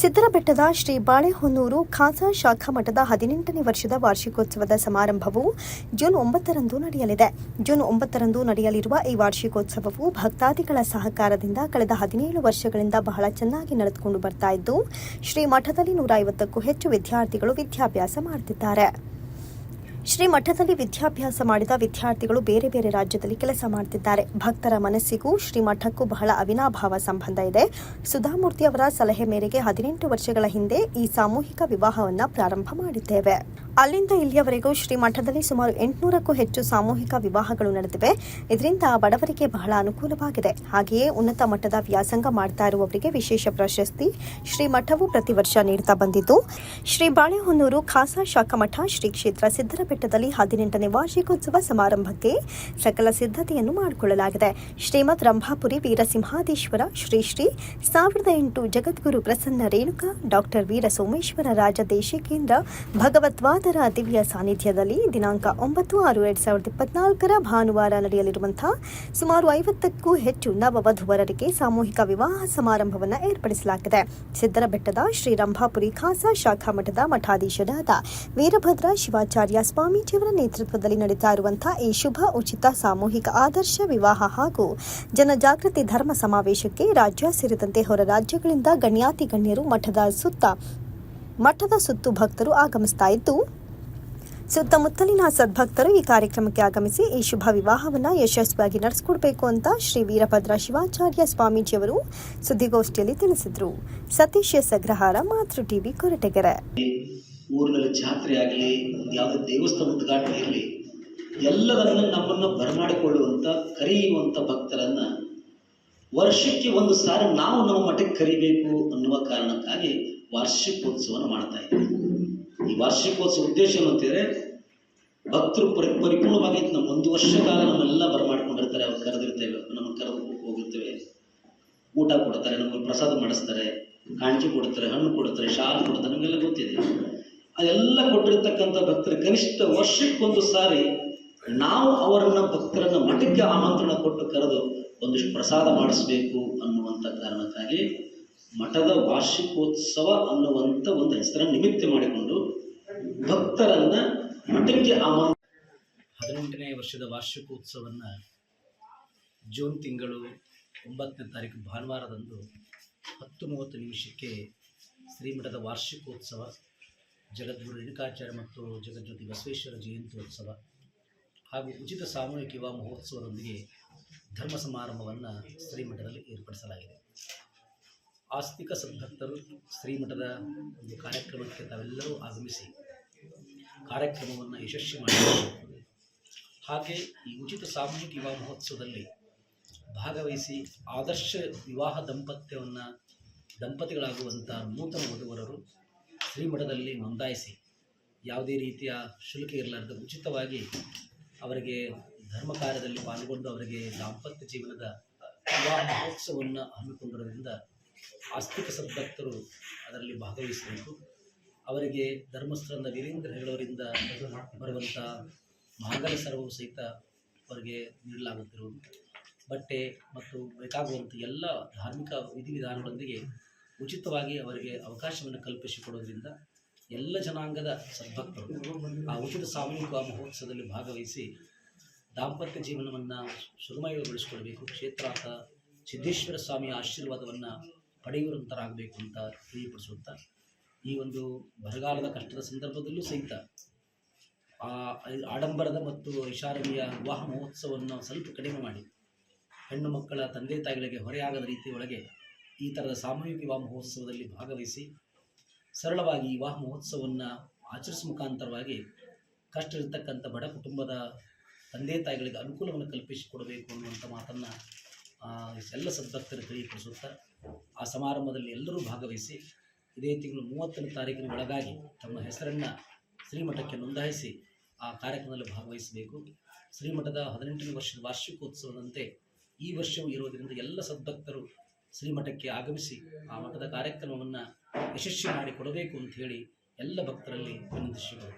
ಸಿದ್ದರಬೆಟ್ಟದ ಶ್ರೀ ಬಾಳೆಹೊನ್ನೂರು ಖಾಸಾ ಶಾಖಾ ಮಠದ ಹದಿನೆಂಟನೇ ವರ್ಷದ ವಾರ್ಷಿಕೋತ್ಸವದ ಸಮಾರಂಭವು ಜೂನ್ ಒಂಬತ್ತರಂದು ನಡೆಯಲಿದೆ. ಜೂನ್ ಒಂಬತ್ತರಂದು ನಡೆಯಲಿರುವ ಈ ವಾರ್ಷಿಕೋತ್ಸವವು ಭಕ್ತಾದಿಗಳ ಸಹಕಾರದಿಂದ ಕಳೆದ ಹದಿನೇಳು ವರ್ಷಗಳಿಂದ ಬಹಳ ಚೆನ್ನಾಗಿ ನಡೆದುಕೊಂಡು ಬರ್ತಾ ಇದ್ದು, ಶ್ರೀ ಮಠದಲ್ಲಿ ನೂರ ಐವತ್ತಕ್ಕೂ ಹೆಚ್ಚು ವಿದ್ಯಾರ್ಥಿಗಳು ವಿದ್ಯಾಭ್ಯಾಸ ಮಾಡುತ್ತಿದ್ದಾರೆ ಶ್ರೀ ಮಠದಲ್ಲಿ ವಿದ್ಯಾಭ್ಯಾಸ ಮಾಡಿದ ವಿದ್ಯಾರ್ಥಿಗಳು ಬೇರೆ ಬೇರೆ ರಾಜ್ಯದಲ್ಲಿ ಕೆಲಸ ಮಾಡುತ್ತಿದ್ದಾರೆ ಭಕ್ತರ ಮನಸ್ಸಿಗೂ ಶ್ರೀ ಮಠಕ್ಕೂ ಬಹಳ ಅವಿನಾಭಾವ ಸಂಬಂಧ ಇದೆ. ಸುಧಾಮೂರ್ತಿ ಅವರ ಸಲಹೆ ಮೇರೆಗೆ ಹದಿನೆಂಟು ವರ್ಷಗಳ ಹಿಂದೆ ಈ ಸಾಮೂಹಿಕ ವಿವಾಹವನ್ನು ಪ್ರಾರಂಭ ಮಾಡಿದ್ದೇವೆ. ಅಲ್ಲಿಂದ ಇಲ್ಲಿಯವರೆಗೂ ಶ್ರೀ ಮಠದಲ್ಲಿ ಸುಮಾರು ಎಂಟುನೂರಕ್ಕೂ ಹೆಚ್ಚು ಸಾಮೂಹಿಕ ವಿವಾಹಗಳು ನಡೆದಿವೆ. ಇದರಿಂದ ಬಡವರಿಗೆ ಬಹಳ ಅನುಕೂಲವಾಗಿದೆ. ಹಾಗೆಯೇ ಉನ್ನತ ಮಟ್ಟದ ವ್ಯಾಸಂಗ ಮಾಡ್ತಾ ಇರುವವರಿಗೆ ವಿಶೇಷ ಪ್ರಶಸ್ತಿ ಶ್ರೀ ಮಠವು ಪ್ರತಿ ವರ್ಷ ನೀಡುತ್ತಾ ಬಂದಿದ್ದು, ಶ್ರೀ ಬಾಳೆಹೊನ್ನೂರು ಖಾಸಾ ಶಾಖಾ ಮಠ ಶ್ರೀ ಕ್ಷೇತ್ರ ಸಿದ್ದರಬೆಟ್ಟದಲ್ಲಿ ಹದಿನೆಂಟನೇ ವಾರ್ಷಿಕೋತ್ಸವ ಸಮಾರಂಭಕ್ಕೆ ಸಕಲ ಸಿದ್ಧತೆಯನ್ನು ಮಾಡಿಕೊಳ್ಳಲಾಗಿದೆ. ಶ್ರೀಮದ್ ರಂಭಾಪುರಿ ವೀರಸಿಂಹಾದೇಶ್ವರ ಶ್ರೀ ಶ್ರೀ ಸಾವಿರದ ಎಂಟು ಜಗದ್ಗುರು ಪ್ರಸನ್ನ ರೇಣುಕಾ, ಡಾಕ್ಟರ್ ವೀರ ಸೋಮೇಶ್ವರ ರಾಜ ದೇಶಿಕೇಂದ್ರ ಭಗವತ್ವಾದರ ದಿವ್ಯ ಸಾನ್ನಿಧ್ಯದಲ್ಲಿ ದಿನಾಂಕ ಒಂಬತ್ತು ಆರು ಎರಡ್ ಸಾವಿರದ ಇಪ್ಪತ್ನಾಲ್ಕರ ಭಾನುವಾರ ನಡೆಯಲಿರುವಂತಹ ಸುಮಾರು ಐವತ್ತಕ್ಕೂ ಹೆಚ್ಚು ನವವಧುವರರಿಗೆ ಸಾಮೂಹಿಕ ವಿವಾಹ ಸಮಾರಂಭವನ್ನು ಏರ್ಪಡಿಸಲಾಗಿದೆ. ಸಿದ್ದರಬೆಟ್ಟದ ಶ್ರೀರಂಭಾಪುರಿ ಖಾಸಾ ಶಾಖಾ ಮಠದ ಮಠಾಧೀಶರಾದ ವೀರಭದ್ರ ಶಿವಾಚಾರ್ಯ ಸ್ವಾಮೀಜಿಯವರ ನೇತೃತ್ವದಲ್ಲಿ ನಡೀತಾ ಇರುವಂತಹ ಈ ಶುಭ, ಉಚಿತ ಸಾಮೂಹಿಕ ಆದರ್ಶ ವಿವಾಹ ಹಾಗೂ ಜನಜಾಗೃತಿ ಧರ್ಮ ಸಮಾವೇಶಕ್ಕೆ ರಾಜ್ಯ ಸೇರಿದಂತೆ ಹೊರ ರಾಜ್ಯಗಳಿಂದ ಗಣ್ಯಾತಿ ಗಣ್ಯರು ಮಠದ ಸುತ್ತ ಮಠದ ಸುತ್ತು ಭಕ್ತರು ಆಗಮಿಸ್ತಾ ಇದ್ದು, ಸುತ್ತಮುತ್ತಲಿನ ಸದ್ಭಕ್ತರು ಈ ಕಾರ್ಯಕ್ರಮಕ್ಕೆ ಆಗಮಿಸಿ ಈ ಶುಭ ವಿವಾಹವನ್ನು ಯಶಸ್ವಿಯಾಗಿ ನಡೆಸಿಕೊಡ್ಬೇಕು ಅಂತ ಶ್ರೀ ವೀರಭದ್ರ ಶಿವಾಚಾರ್ಯ ಸ್ವಾಮೀಜಿಯವರು ಸುದ್ದಿಗೋಷ್ಠಿಯಲ್ಲಿ ತಿಳಿಸಿದರು. ಸತೀಶ್ ಸಗ್ರಹಾರ, ಮಾತೃ ಟಿವಿ ಕೊರಟಗೆರೆ. ಊರಿನಲ್ಲಿ ಜಾತ್ರೆ ಆಗಲಿ ಯಾವುದೇ ದೇವಸ್ಥಾನ ಉದ್ಘಾಟನೆ ಇರಲಿ ಎಲ್ಲದನ್ನು ನಮ್ಮನ್ನು ಬರಮಾಡಿಕೊಳ್ಳುವಂಥ ಕರೆಯುವಂಥ ಭಕ್ತರನ್ನ ವರ್ಷಕ್ಕೆ ಒಂದು ಸಾರಿ ನಾವು ನಮ್ಮ ಮಠಕ್ಕೆ ಕರಿಬೇಕು ಅನ್ನುವ ಕಾರಣಕ್ಕಾಗಿ ವಾರ್ಷಿಕೋತ್ಸವವನ್ನು ಮಾಡ್ತಾ ಇದ್ದೀವಿ. ಈ ವಾರ್ಷಿಕೋತ್ಸವ ಉದ್ದೇಶ ಏನು ಅಂತಂದರೆ ಭಕ್ತರು ಪರಿ, ಪರಿಪೂರ್ಣವಾಗಿ ನಮ್ಮ ಒಂದು ವರ್ಷ ಕಾಲ ನಮ್ಮೆಲ್ಲ ಬರಮಾಡ್ಕೊಂಡಿರ್ತಾರೆ, ಅವ್ರು ಕರೆದಿರ್ತೇವೆ ನಮ್ಮ ಕರೆದು ಹೋಗಿರ್ತೇವೆ ಊಟ ಕೊಡ್ತಾರೆ, ನಮಗೆ ಪ್ರಸಾದ ಮಾಡಿಸ್ತಾರೆ, ಕಾಣಿಕೆ ಕೊಡ್ತಾರೆ, ಹಣ್ಣು ಕೊಡ್ತಾರೆ, ಶಾಲು ಕೊಡ್ತಾರೆ, ನಮಗೆಲ್ಲ ಗೊತ್ತಿದೆ. ಅದೆಲ್ಲ ಕೊಟ್ಟಿರ್ತಕ್ಕಂಥ ಭಕ್ತರು ಕನಿಷ್ಠ ವರ್ಷಕ್ಕೊಂದು ಸಾರಿ ನಾವು ಅವರನ್ನು ಭಕ್ತರನ್ನು ಮಠಕ್ಕೆ ಆಮಂತ್ರಣ ಕೊಟ್ಟು ಕರೆದು ಒಂದಿಷ್ಟು ಪ್ರಸಾದ ಮಾಡಿಸ್ಬೇಕು ಅನ್ನುವಂಥ ಕಾರಣಕ್ಕಾಗಿ ಮಠದ ವಾರ್ಷಿಕೋತ್ಸವ ಅನ್ನುವಂಥ ಒಂದು ಹೆಸರನ್ನು ನಿಮಿತ್ತ ಮಾಡಿಕೊಂಡು ಭಕ್ತರನ್ನ ಮಠಕ್ಕೆ ಆಮಂತ್ರ ಹದಿನೆಂಟನೇ ವರ್ಷದ ವಾರ್ಷಿಕೋತ್ಸವವನ್ನು ಜೂನ್ ತಿಂಗಳು ಒಂಬತ್ತನೇ ತಾರೀಕು ಭಾನುವಾರದಂದು ಹತ್ತು ಮೂವತ್ತು ನಿಮಿಷಕ್ಕೆ ಶ್ರೀಮಠದ ವಾರ್ಷಿಕೋತ್ಸವ, ಜಗದ್ಗುರು ರೇಣುಕಾಚಾರ್ಯ ಮತ್ತು ಜಗಜ್ಯೋತಿ ಬಸವೇಶ್ವರ ಜಯಂತ್ಯೋತ್ಸವ. ಹಾಗೂ ಉಚಿತ ಸಾಮೂಹಿಕ ವಿವಾಹ ಮಹೋತ್ಸವದೊಂದಿಗೆ ಧರ್ಮ ಸಮಾರಂಭವನ್ನು ಶ್ರೀಮಠದಲ್ಲಿ ಏರ್ಪಡಿಸಲಾಗಿದೆ. ಆಸ್ತಿಕ ಸದ್ಭಕ್ತರು ಶ್ರೀಮಠದ ಒಂದು ಕಾರ್ಯಕ್ರಮಕ್ಕೆ ತಾವೆಲ್ಲರೂ ಆಗಮಿಸಿ ಕಾರ್ಯಕ್ರಮವನ್ನು ಯಶಸ್ವಿ ಮಾಡಬೇಕು ಹಾಗೆ ಈ ಉಚಿತ ಸಾಮೂಹಿಕ ವಿವಾಹ ಮಹೋತ್ಸವದಲ್ಲಿ ಭಾಗವಹಿಸಿ ಆದರ್ಶ ವಿವಾಹ ದಂಪತ್ಯವನ್ನು ದಂಪತಿಗಳಾಗುವಂಥ ನೂತನ ವಧುವರರು ಶ್ರೀಮಠದಲ್ಲಿ ನೋಂದಾಯಿಸಿ ಯಾವುದೇ ರೀತಿಯ ಶುಲ್ಕ ಇರಲಾರ್ದ ಉಚಿತವಾಗಿ ಅವರಿಗೆ ಧರ್ಮ ಕಾರ್ಯದಲ್ಲಿ ಪಾಲ್ಗೊಂಡು ಅವರಿಗೆ ದಾಂಪತ್ಯ ಜೀವನದ ವಿವಾಹ ಮಹೋತ್ಸವವನ್ನು ಹಮ್ಮಿಕೊಂಡಿರೋದ್ರಿಂದ ಆಸ್ತಿಕ ಸದ್ಭಕ್ತರು ಅದರಲ್ಲಿ ಭಾಗವಹಿಸಬೇಕು. ಅವರಿಗೆ ಧರ್ಮಸ್ಥಳದ ವೀರೇಂದ್ರ ಹೇಳೋರಿಂದ ಬರುವಂಥ ಮಾಂಗಲ್ಯ ಸರ್ವವು ಸಹಿತ ಅವರಿಗೆ ನೀಡಲಾಗುತ್ತಿರುವುದು. ಬಟ್ಟೆ ಮತ್ತು ಬೇಕಾಗುವಂಥ ಎಲ್ಲ ಧಾರ್ಮಿಕ ವಿಧಿವಿಧಾನಗಳೊಂದಿಗೆ ಉಚಿತವಾಗಿ ಅವರಿಗೆ ಅವಕಾಶವನ್ನು ಕಲ್ಪಿಸಿಕೊಡೋದ್ರಿಂದ ಎಲ್ಲ ಜನಾಂಗದ ಸದ್ಭಕ್ತರು ಆ ಉಚಿತ ಸಾಮೂಹಿಕ ಮಹೋತ್ಸವದಲ್ಲಿ ಭಾಗವಹಿಸಿ ದಾಂಪತ್ಯ ಜೀವನವನ್ನು ಸುಗಮಯಗೊಳಿಸಿಕೊಳ್ಬೇಕು ಕ್ಷೇತ್ರಾರ್ಥ ಸಿದ್ದೇಶ್ವರ ಸ್ವಾಮಿಯ ಆಶೀರ್ವಾದವನ್ನು ಪಡೆಯುವಂತರಾಗಬೇಕು ಅಂತ ತಿಳಿಯಪಡಿಸುತ್ತಾ ಈ ಒಂದು ಬರಗಾಲದ ಕಷ್ಟದ ಸಂದರ್ಭದಲ್ಲೂ ಸಹಿತ ಆ ಆಡಂಬರದ ಮತ್ತು ಐಷಾರಾಮಿಯ ವಿವಾಹ ಮಹೋತ್ಸವವನ್ನು ಸ್ವಲ್ಪ ಕಡಿಮೆ ಮಾಡಿ ಹೆಣ್ಣು ಮಕ್ಕಳ ತಂದೆ ತಾಯಿಗಳಿಗೆ ಹೊರೆಯಾಗದ ರೀತಿಯೊಳಗೆ ಈ ಥರದ ಸಾಮೂಹಿಕ ವಿವಾಹ ಮಹೋತ್ಸವದಲ್ಲಿ ಭಾಗವಹಿಸಿ ಸರಳವಾಗಿ ವಿವಾಹ ಮಹೋತ್ಸವವನ್ನು ಆಚರಿಸುವ ಮುಖಾಂತರವಾಗಿ ಕಷ್ಟ ಇರತಕ್ಕಂಥ ಬಡ ಕುಟುಂಬದ ತಂದೆ ತಾಯಿಗಳಿಗೆ ಅನುಕೂಲವನ್ನು ಕಲ್ಪಿಸಿಕೊಡಬೇಕು ಅನ್ನುವಂಥ ಮಾತನ್ನು ಎಲ್ಲ ಸದ್ಭಕ್ತರು ತಿಳಿಯಪಡಿಸುತ್ತಾ, ಆ ಸಮಾರಂಭದಲ್ಲಿ ಎಲ್ಲರೂ ಭಾಗವಹಿಸಿ, ಇದೇ ತಿಂಗಳು ಮೂವತ್ತನೇ ತಾರೀಕಿನ ಒಳಗಾಗಿ ತಮ್ಮ ಹೆಸರನ್ನು ಶ್ರೀಮಠಕ್ಕೆ ನೋಂದಾಯಿಸಿ ಆ ಕಾರ್ಯಕ್ರಮದಲ್ಲಿ ಭಾಗವಹಿಸಬೇಕು. ಶ್ರೀಮಠದ ಹದಿನೆಂಟನೇ ವರ್ಷದ ವಾರ್ಷಿಕೋತ್ಸವದಂತೆ ಈ ವರ್ಷವೂ ಇರೋದರಿಂದ ಎಲ್ಲ ಸದ್ಭಕ್ತರು ಶ್ರೀಮಠಕ್ಕೆ ಆಗಮಿಸಿ ಆ ಮಠದ ಕಾರ್ಯಕ್ರಮವನ್ನು ಯಶಸ್ವಿ ಮಾಡಿಕೊಡಬೇಕು ಅಂತ ಹೇಳಿ ಎಲ್ಲ ಭಕ್ತರಲ್ಲಿ ವಿನಂತಿಸಿದರು.